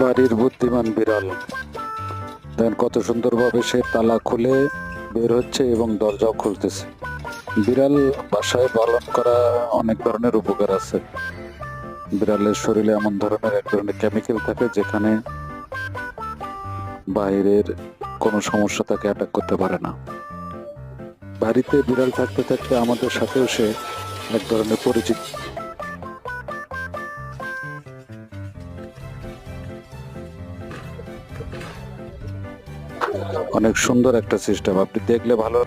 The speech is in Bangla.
বাড়ির বুদ্ধিমান বিড়াল। দেখেন কত সুন্দরভাবে সে তালা খুলে বের হচ্ছে এবং দরজাও খুলতেছে। বিড়াল বাসায় পালন করা অনেক ধরনের উপকার আছে। বিড়ালের শরীরে এমন ধরনের এক ধরনের কেমিক্যাল থাকে যেখানে বাইরের কোনো সমস্যা তাকে অ্যাটাক করতে পারে না। বাড়িতে বিড়াল থাকতে থাকতে আমাদের সাথেও সে এক ধরনের পরিচিত অনেক সুন্দর একটা সিস্টেম আপনি দেখলে ভালো